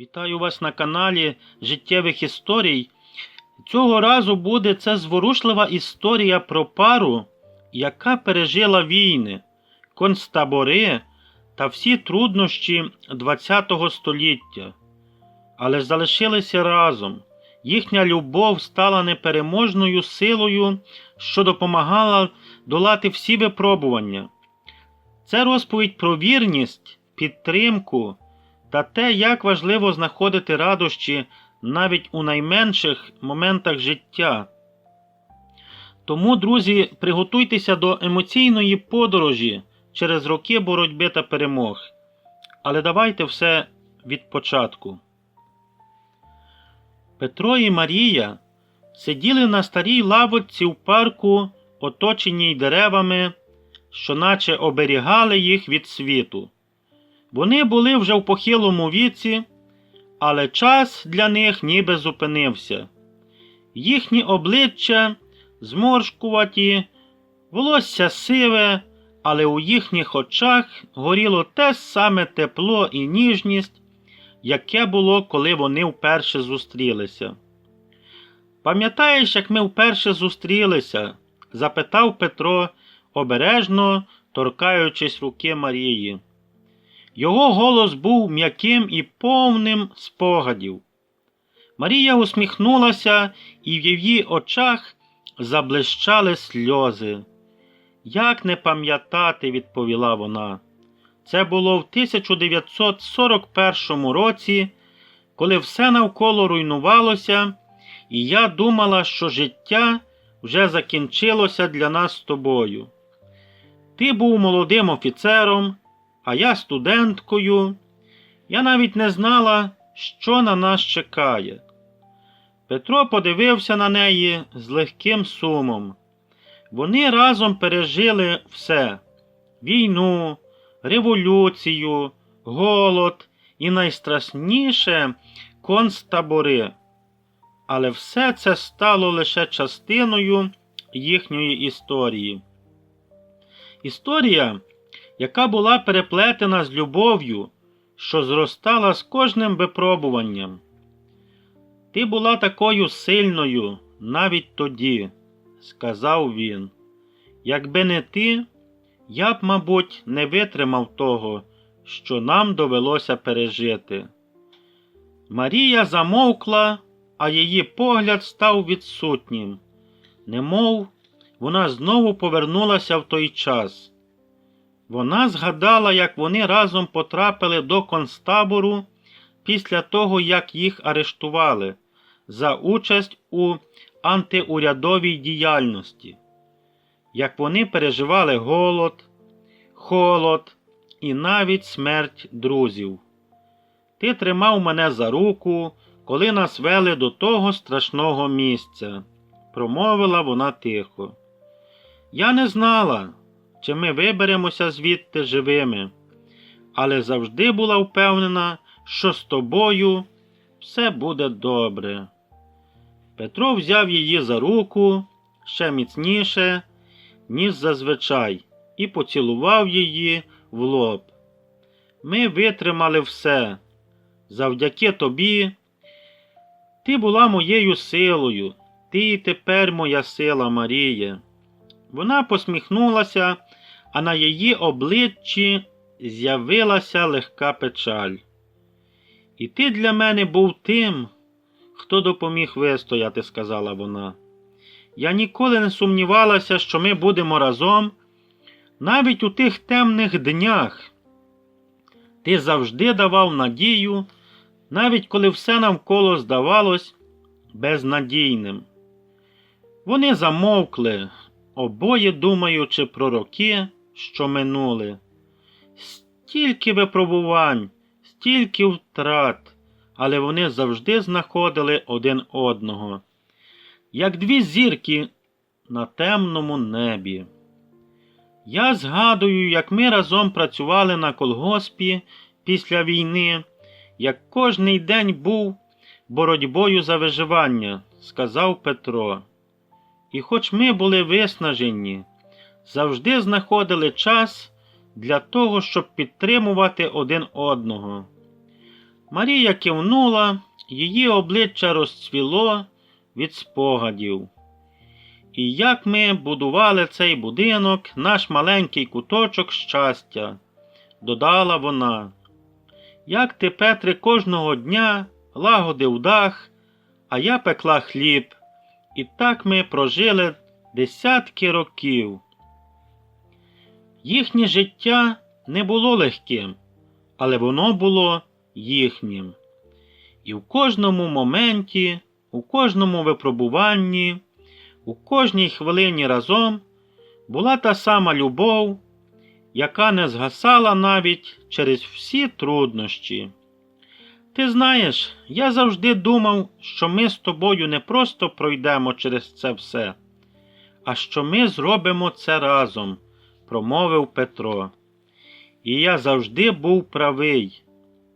Вітаю вас на каналі Життєвих історій. Цього разу буде це зворушлива історія про пару, яка пережила війни, концтабори та всі труднощі ХХ століття. Але залишилися разом. Їхня любов стала непереможною силою, що допомагала долати всі випробування. Це розповідь про вірність, підтримку та те, як важливо знаходити радощі навіть у найменших моментах життя. Тому, друзі, приготуйтеся до емоційної подорожі через роки боротьби та перемог. Але давайте все від початку. Петро і Марія сиділи на старій лавочці в парку, оточеній деревами, що наче оберігали їх від світу. Вони були вже в похилому віці, але час для них ніби зупинився. Їхні обличчя зморшкуваті, волосся сиве, але у їхніх очах горіло те саме тепло і ніжність, яке було, коли вони вперше зустрілися. Пам'ятаєш, як ми вперше зустрілися? запитав Петро, обережно торкаючись руки Марії. Його голос був м'яким і повним спогадів. Марія усміхнулася, і в її очах заблищали сльози. Як не пам'ятати, відповіла вона. Це було в 1941 році, коли все навколо руйнувалося, і я думала, що життя вже закінчилося для нас з тобою. Ти був молодим офіцером, а я студенткою. Я навіть не знала, що на нас чекає. Петро подивився на неї з легким сумом. Вони разом пережили все війну, революцію, голод і найстрашніше концтабори. Але все це стало лише частиною їхньої історії. Історія, яка була переплетена з любов'ю, що зростала з кожним випробуванням. Ти була такою сильною навіть тоді, сказав він. Якби не ти, я б, мабуть, не витримав того, що нам довелося пережити. Марія замовкла, а її погляд став відсутнім, немов вона знову повернулася в той час. Вона згадала, як вони разом потрапили до концтабору після того, як їх арештували за участь у антиурядовій діяльності, як вони переживали голод, холод і навіть смерть друзів. Ти тримав мене за руку, коли нас вели до того страшного місця, промовила вона тихо. Я не знала, чи ми виберемося звідти живими, але завжди була впевнена, що з тобою все буде добре. Петро взяв її за руку ще міцніше, ніж зазвичай, і поцілував її в лоб. Ми витримали все. Завдяки тобі. Ти була моєю силою, ти і тепер моя сила, Марія. Вона посміхнулася, а на її обличчі з'явилася легка печаль. І ти для мене був тим, хто допоміг вистояти, сказала вона. Я ніколи не сумнівалася, що ми будемо разом, навіть у тих темних днях. Ти завжди давав надію, навіть коли все навколо здавалось безнадійним. Вони замовкли, обоє думаючи про роки, що минули. Стільки випробувань, стільки втрат, але вони завжди знаходили один одного, як дві зірки на темному небі. Я згадую, як ми разом працювали на колгоспі після війни, як кожний день був боротьбою за виживання, сказав Петро. І хоч ми були виснажені, завжди знаходили час для того, щоб підтримувати один одного. Марія кивнула, її обличчя розцвіло від спогадів. І як ми будували цей будинок, наш маленький куточок щастя, додала вона. Як ти, Петре, кожного дня лагодив дах, а я пекла хліб, і так ми прожили десятки років. Їхнє життя не було легким, але воно було їхнім. І в кожному моменті, у кожному випробуванні, у кожній хвилині разом була та сама любов, яка не згасала навіть через всі труднощі. Ти знаєш, я завжди думав, що ми з тобою не просто пройдемо через це все, а що ми зробимо це разом, промовив Петро. І я завжди був правий.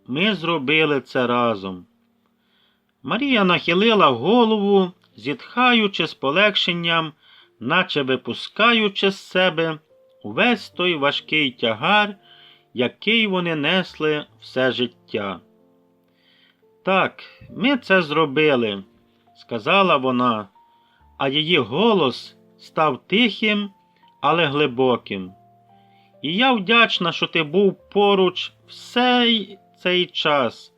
Ми зробили це разом. Марія нахилила голову, зітхаючи з полегшенням, наче випускаючи з себе увесь той важкий тягар, який вони несли все життя. Так, ми це зробили, сказала вона, а її голос став тихим, але глибоким. І я вдячна, що ти був поруч всей цей час,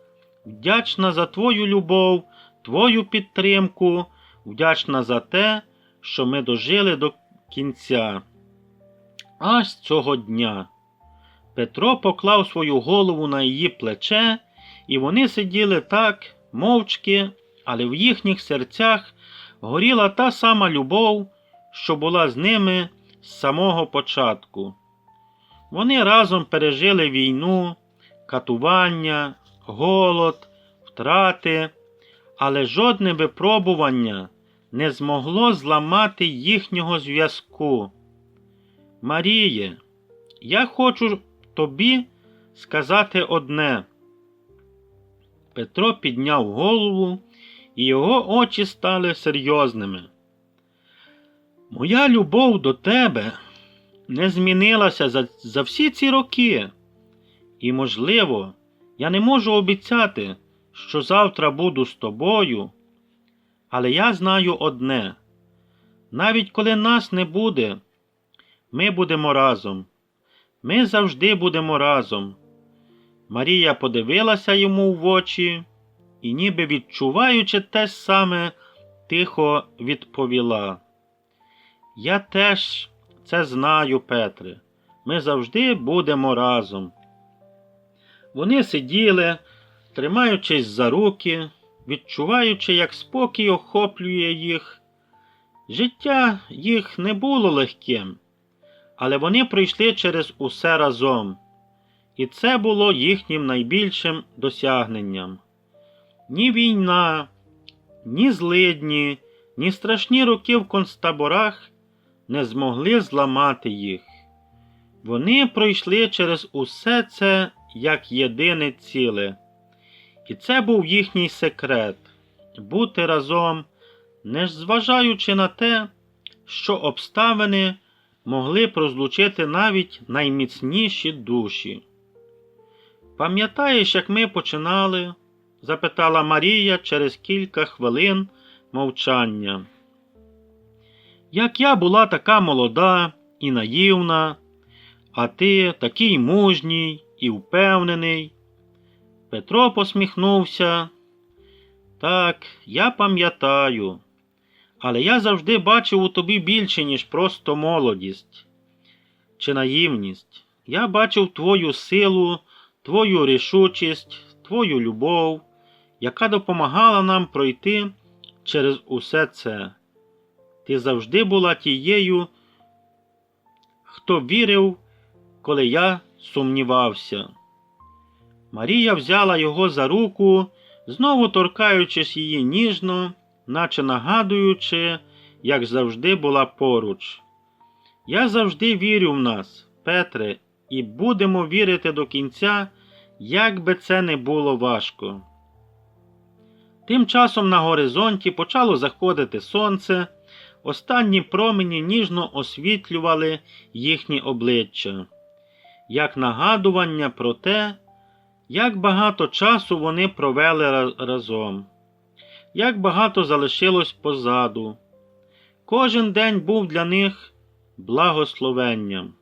вдячна за твою любов, твою підтримку, вдячна за те, що ми дожили до кінця. Аж цього дня. Петро поклав свою голову на її плече, і вони сиділи так, мовчки, але в їхніх серцях горіла та сама любов, що була з ними з самого початку. Вони разом пережили війну, катування, голод, втрати, але жодне випробування не змогло зламати їхнього зв'язку. Маріє, я хочу тобі сказати одне. Петро підняв голову, і його очі стали серйозними. Моя любов до тебе не змінилася за, за всі ці роки. І, можливо, я не можу обіцяти, що завтра буду з тобою, але я знаю одне навіть коли нас не буде, ми будемо разом. Ми завжди будемо разом. Марія подивилася йому в очі і, ніби відчуваючи те саме, тихо відповіла. Я теж це знаю, Петре. Ми завжди будемо разом. Вони сиділи, тримаючись за руки, відчуваючи, як спокій охоплює їх. Життя їх не було легким, але вони пройшли через усе разом, і це було їхнім найбільшим досягненням. Ні війна, ні злидні, ні страшні роки в концтаборах не змогли зламати їх. Вони пройшли через усе це як єдине ціле, і це був їхній секрет бути разом, не зважаючи на те, що обставини могли б розлучити навіть найміцніші душі. Пам'ятаєш, як ми починали? запитала Марія через кілька хвилин мовчання. Як я була така молода і наївна, а ти такий мужній і впевнений. Петро посміхнувся. Так, я пам'ятаю, але я завжди бачив у тобі більше, ніж просто молодість чи наївність. Я бачив твою силу, твою рішучість, твою любов, яка допомагала нам пройти через усе це. Ти завжди була тією, хто вірив, коли я сумнівався. Марія взяла його за руку, знову торкаючись її ніжно, наче нагадуючи, як завжди була поруч. Я завжди вірю в нас, Петре, і будемо вірити до кінця, як би це не було важко. Тим часом на горизонті почало заходити сонце, останні промені ніжно освітлювали їхні обличчя, як нагадування про те, Як багато часу вони провели разом, як багато залишилось позаду. Кожен день був для них благословенням.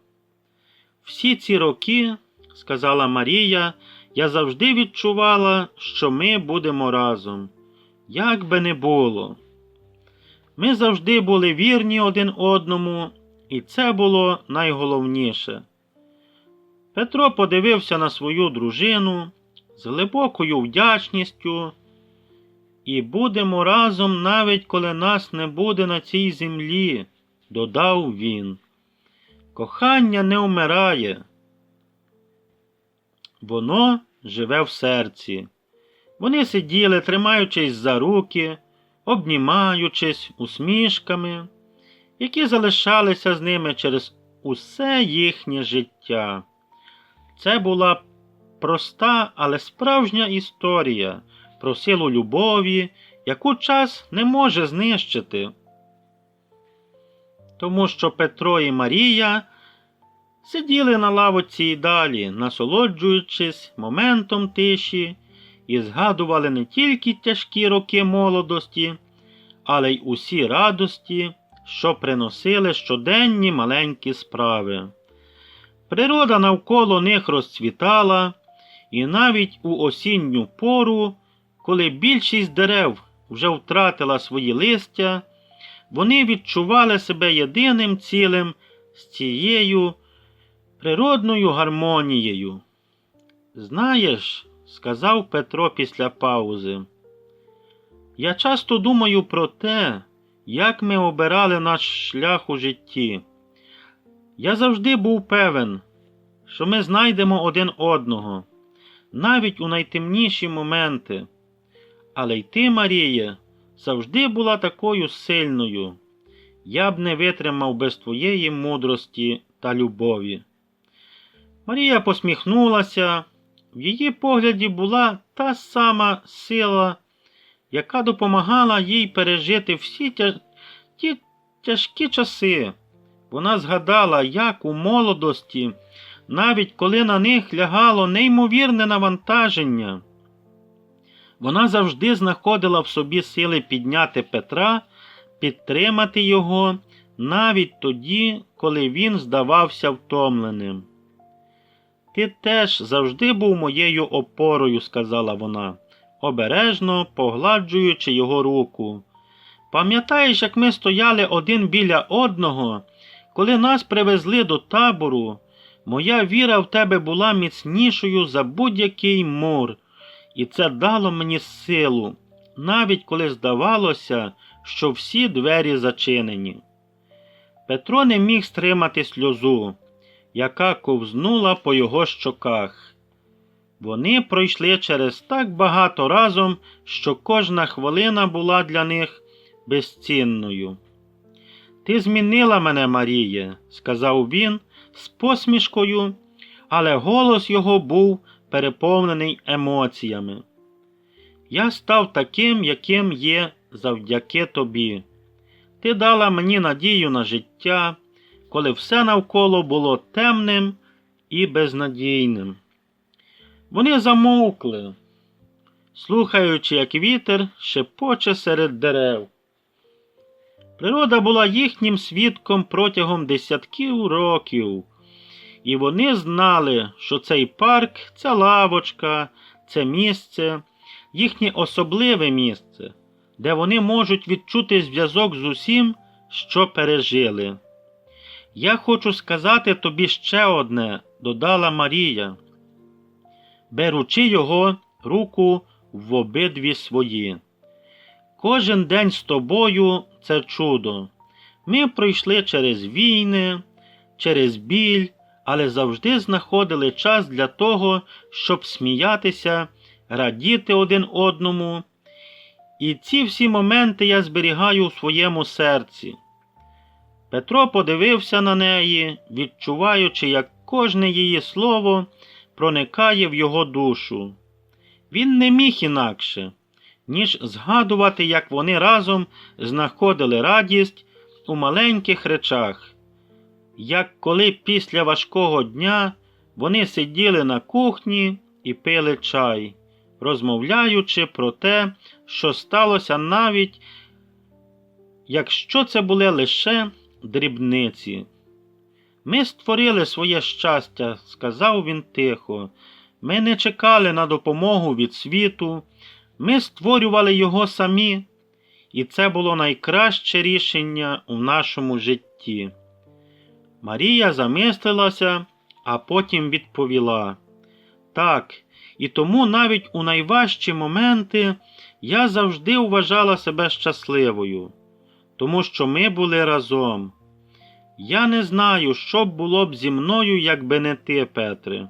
Всі ці роки, сказала Марія, я завжди відчувала, що ми будемо разом. Як би не було. Ми завжди були вірні один одному, і це було найголовніше. Петро подивився на свою дружину з глибокою вдячністю, і будемо разом, навіть коли нас не буде на цій землі, додав він. Кохання не вмирає. Воно живе в серці. Вони сиділи, тримаючись за руки, обнімаючись усмішками, які залишалися з ними через усе їхнє життя. Це була проста, але справжня історія про силу любові, яку час не може знищити. Тому що Петро і Марія сиділи на лавоці і далі, насолоджуючись моментом тиші, і згадували не тільки тяжкі роки молодості, але й усі радості, що приносили щоденні маленькі справи. Природа навколо них розцвітала, і навіть у осінню пору, коли більшість дерев вже втратила свої листя, вони відчували себе єдиним цілим з цією природною гармонією. Знаєш, сказав Петро після паузи, я часто думаю про те, як ми обирали наш шлях у житті. Я завжди був певен, що ми знайдемо один одного, навіть у найтемніші моменти. Але й ти, Марія, завжди була такою сильною. Я б не витримав без твоєї мудрості та любові. Марія посміхнулася, в її погляді була та сама сила, яка допомагала їй пережити всі тя... ті тяжкі часи. Вона згадала, як у молодості, навіть коли на них лягало неймовірне навантаження, вона завжди знаходила в собі сили підняти Петра, підтримати його, навіть тоді, коли він здавався втомленим. Ти теж завжди був моєю опорою, сказала вона, обережно погладжуючи його руку. Пам'ятаєш, як ми стояли один біля одного, коли нас привезли до табору, моя віра в тебе була міцнішою за будь-який мур, і це дало мені силу, навіть коли здавалося, що всі двері зачинені. Петро не міг стримати сльозу, яка ковзнула по його щоках. Вони пройшли через так багато разом, що кожна хвилина була для них безцінною. Ти змінила мене, Маріє, сказав він з посмішкою, але голос його був переповнений емоціями. Я став таким, яким є завдяки тобі. Ти дала мені надію на життя, коли все навколо було темним і безнадійним. Вони замовкли, слухаючи, як вітер шепоче серед дерев. Природа була їхнім свідком протягом десятків років, і вони знали, що цей парк це лавочка, це місце, їхнє особливе місце, де вони можуть відчути зв'язок з усім, що пережили. Я хочу сказати тобі ще одне, додала Марія, беручи його руку в обидві свої. Кожен день з тобою це чудо. Ми пройшли через війни, через біль, але завжди знаходили час для того, щоб сміятися, радіти один одному. І ці всі моменти я зберігаю у своєму серці. Петро подивився на неї, відчуваючи, як кожне її слово проникає в його душу. Він не міг інакше, ніж згадувати, як вони разом знаходили радість у маленьких речах, як коли після важкого дня вони сиділи на кухні і пили чай, розмовляючи про те, що сталося навіть, якщо це були лише дрібниці. Ми створили своє щастя, сказав він тихо. Ми не чекали на допомогу від світу, ми створювали його самі, і це було найкраще рішення у нашому житті. Марія замислилася, а потім відповіла так, і тому навіть у найважчі моменти я завжди вважала себе щасливою, тому що ми були разом. Я не знаю, що б було б зі мною, якби не ти, Петре.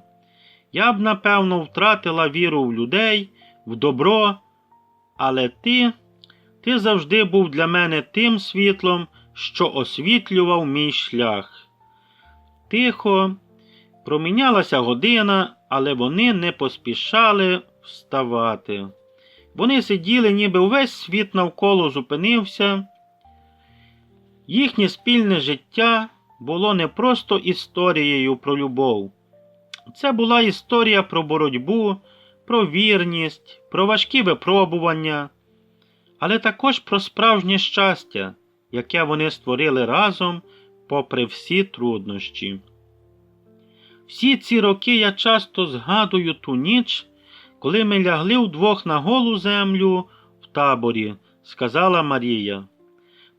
Я б, напевно, втратила віру в людей, в добро, але ти, ти завжди був для мене тим світлом, що освітлював мій шлях. Тихо, промінялася година, але вони не поспішали вставати. Вони сиділи, ніби увесь світ навколо зупинився. Їхнє спільне життя було не просто історією про любов. Це була історія про боротьбу, про вірність, про важкі випробування, але також про справжнє щастя, яке вони створили разом попри всі труднощі. Всі ці роки я часто згадую ту ніч, коли ми лягли вдвох на голу землю в таборі, сказала Марія.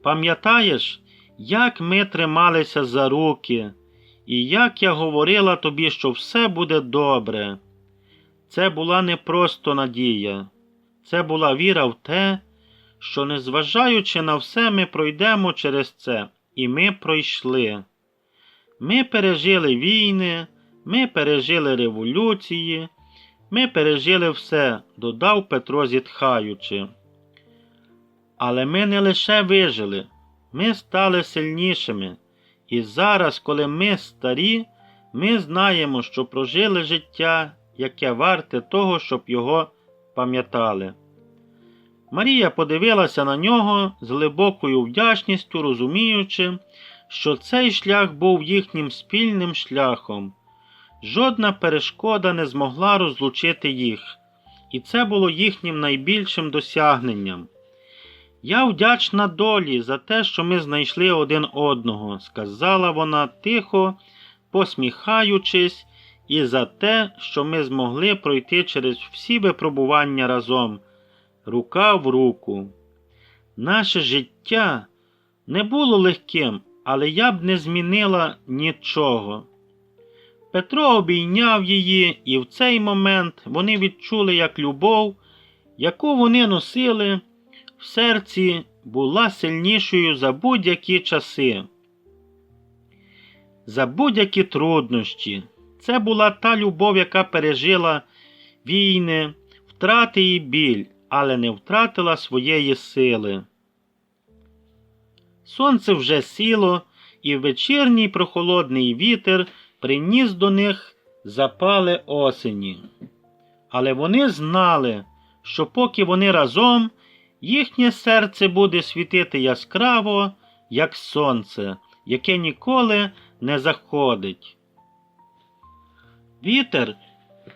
Пам'ятаєш, як ми трималися за руки, і як я говорила тобі, що все буде добре. Це була не просто надія, це була віра в те, що, незважаючи на все, ми пройдемо через це, і ми пройшли. Ми пережили війни, ми пережили революції, ми пережили все, додав Петро зітхаючи. Але ми не лише вижили, ми стали сильнішими, і зараз, коли ми старі, ми знаємо, що прожили життя, яке варте того, щоб його пам'ятали. Марія подивилася на нього з глибокою вдячністю, розуміючи, що цей шлях був їхнім спільним шляхом. Жодна перешкода не змогла розлучити їх, і це було їхнім найбільшим досягненням. Я вдячна долі за те, що ми знайшли один одного, сказала вона тихо, посміхаючись, і за те, що ми змогли пройти через всі випробування разом, рука в руку. Наше життя не було легким, але я б не змінила нічого. Петро обійняв її, і в цей момент вони відчули, як любов, яку вони носили, в серці була сильнішою за будь-які часи, за будь-які труднощі. Це була та любов, яка пережила війни, втрати і біль, але не втратила своєї сили. Сонце вже сіло, і вечірній прохолодний вітер приніс до них запали осені. Але вони знали, що поки вони разом, їхнє серце буде світити яскраво, як сонце, яке ніколи не заходить. Вітер,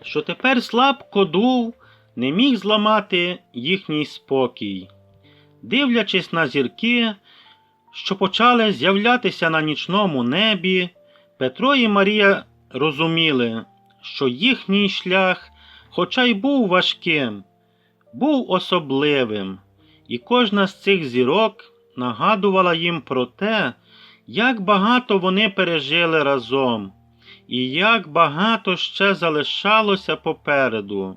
що тепер слабко дув, не міг зламати їхній спокій. Дивлячись на зірки, що почали з'являтися на нічному небі, Петро і Марія розуміли, що їхній шлях, хоча й був важким, був особливим, і кожна з цих зірок нагадувала їм про те, як багато вони пережили разом, і як багато ще залишалося попереду.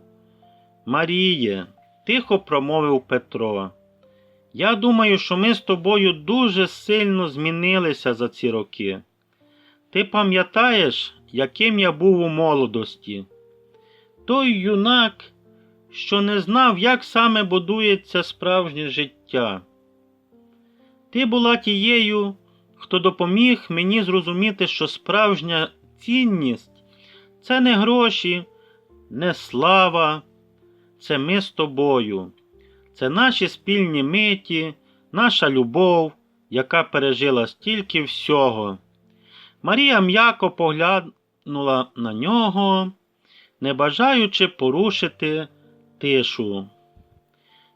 Маріє, тихо промовив Петро. Я думаю, що ми з тобою дуже сильно змінилися за ці роки. Ти пам'ятаєш, яким я був у молодості? Той юнак, що не знав, як саме будується справжнє життя. Ти була тією, хто допоміг мені зрозуміти, що справжня цінність це не гроші, не слава, це ми з тобою, це наші спільні миті, наша любов, яка пережила стільки всього. Марія м'яко поглянула на нього, не бажаючи порушити тишу.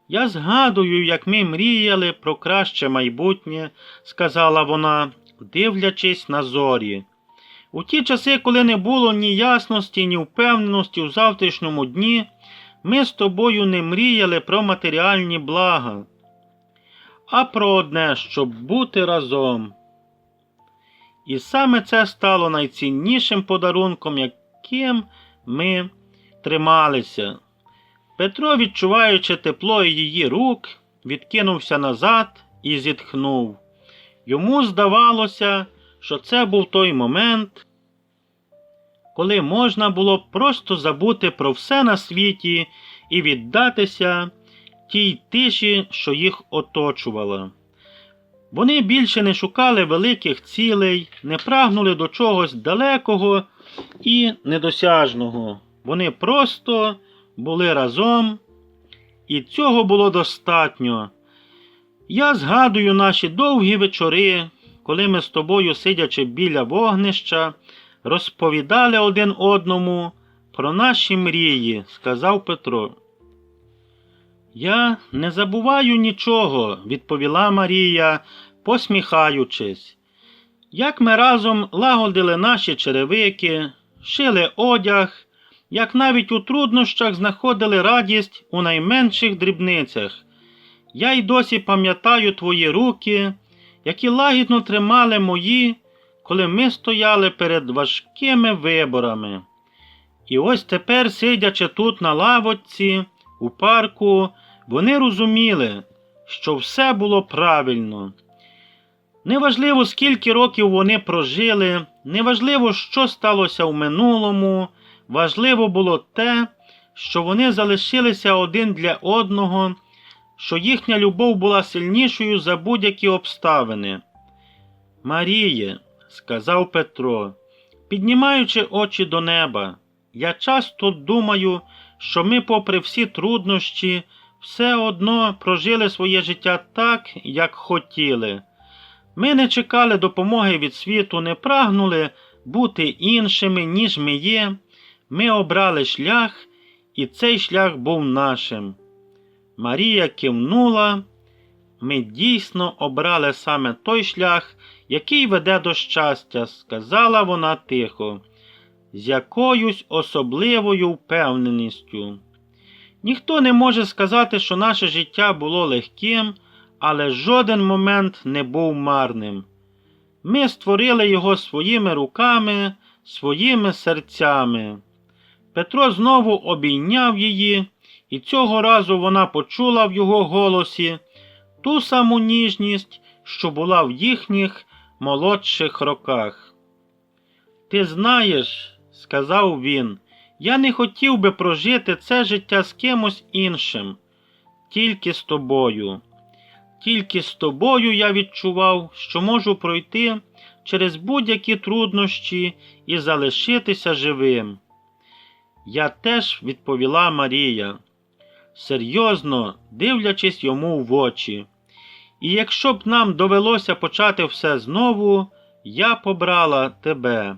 Я згадую, як ми мріяли про краще майбутнє, сказала вона, дивлячись на зорі. У ті часи, коли не було ні ясності, ні впевненості у завтрашньому дні, ми з тобою не мріяли про матеріальні блага, а про одне, щоб бути разом. І саме це стало найціннішим подарунком, яким ми трималися. Петро, відчуваючи тепло її рук, відкинувся назад і зітхнув. Йому здавалося, що це був той момент, коли можна було просто забути про все на світі і віддатися тій тиші, що їх оточувала. Вони більше не шукали великих цілей, не прагнули до чогось далекого і недосяжного. Вони просто були разом, і цього було достатньо. Я згадую наші довгі вечори, коли ми з тобою, сидячи біля вогнища, розповідали один одному про наші мрії, сказав Петро. Я не забуваю нічого, відповіла Марія, посміхаючись. Як ми разом лагодили наші черевики, шили одяг, як навіть у труднощах знаходили радість у найменших дрібницях. Я й досі пам'ятаю твої руки, які лагідно тримали мої, коли ми стояли перед важкими виборами. І ось тепер, сидячи тут на лавочці, у парку, вони розуміли, що все було правильно. Неважливо, скільки років вони прожили, неважливо, що сталося в минулому, важливо було те, що вони залишилися один для одного, що їхня любов була сильнішою за будь-які обставини. Маріє, сказав Петро, піднімаючи очі до неба, я часто думаю, що ми, попри всі труднощі, все одно прожили своє життя так, як хотіли. Ми не чекали допомоги від світу, не прагнули бути іншими, ніж ми є. Ми обрали шлях, і цей шлях був нашим. Марія кивнула. Ми дійсно обрали саме той шлях, який веде до щастя, сказала вона тихо, з якоюсь особливою впевненістю. Ніхто не може сказати, що наше життя було легким, але жоден момент не був марним. Ми створили його своїми руками, своїми серцями. Петро знову обійняв її, і цього разу вона почула в його голосі ту саму ніжність, що була в їхніх молодших роках. Ти знаєш, сказав він, я не хотів би прожити це життя з кимось іншим, тільки з тобою. Тільки з тобою я відчував, що можу пройти через будь-які труднощі і залишитися живим. Я теж відповіла Марія, серйозно дивлячись йому в очі. І якщо б нам довелося почати все знову, я побрала тебе,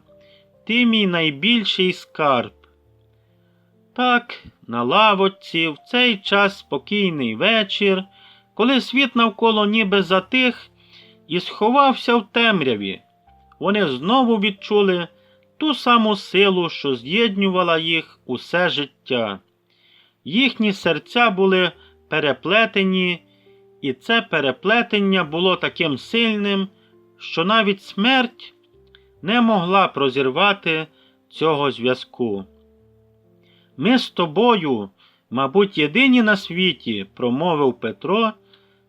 ти мій найбільший скарб. Так, на лавочці, в цей час спокійний вечір, коли світ навколо ніби затих і сховався в темряві, вони знову відчули ту саму силу, що з'єднювала їх усе життя. Їхні серця були переплетені, і це переплетення було таким сильним, що навіть смерть не могла прозірвати цього зв'язку. Ми з тобою, мабуть, єдині на світі, промовив Петро,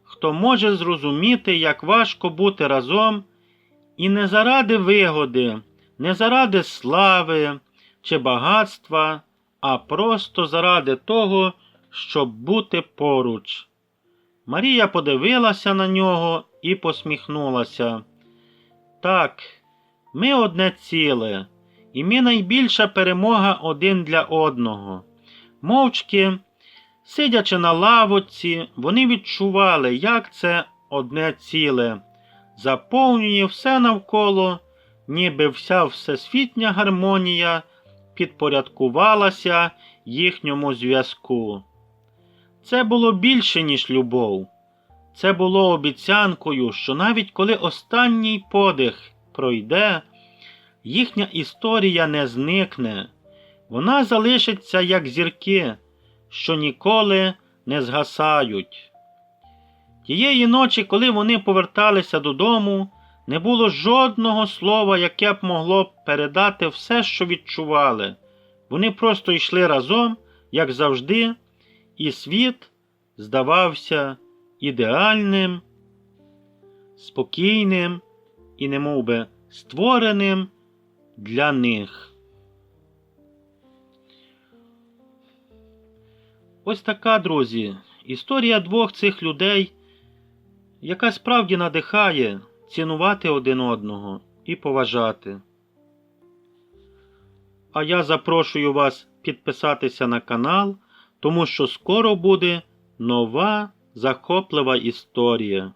хто може зрозуміти, як важко бути разом, і не заради вигоди, не заради слави чи багатства, а просто заради того, щоб бути поруч. Марія подивилася на нього і посміхнулася. Так, ми одне ціле, і ми найбільша перемога один для одного. Мовчки, сидячи на лавоці, вони відчували, як це одне ціле, заповнює все навколо, ніби вся всесвітня гармонія підпорядкувалася їхньому зв'язку. Це було більше, ніж любов. Це було обіцянкою, що навіть коли останній подих пройде, їхня історія не зникне, вона залишиться як зірки, що ніколи не згасають. Тієї ночі, коли вони поверталися додому, не було жодного слова, яке б могло передати все, що відчували. Вони просто йшли разом, як завжди, і світ здавався ідеальним, спокійним і немов би створеним для них. Ось така, друзі, історія двох цих людей, яка справді надихає цінувати один одного і поважати. А я запрошую вас підписатися на канал, тому що скоро буде нова захоплива історія.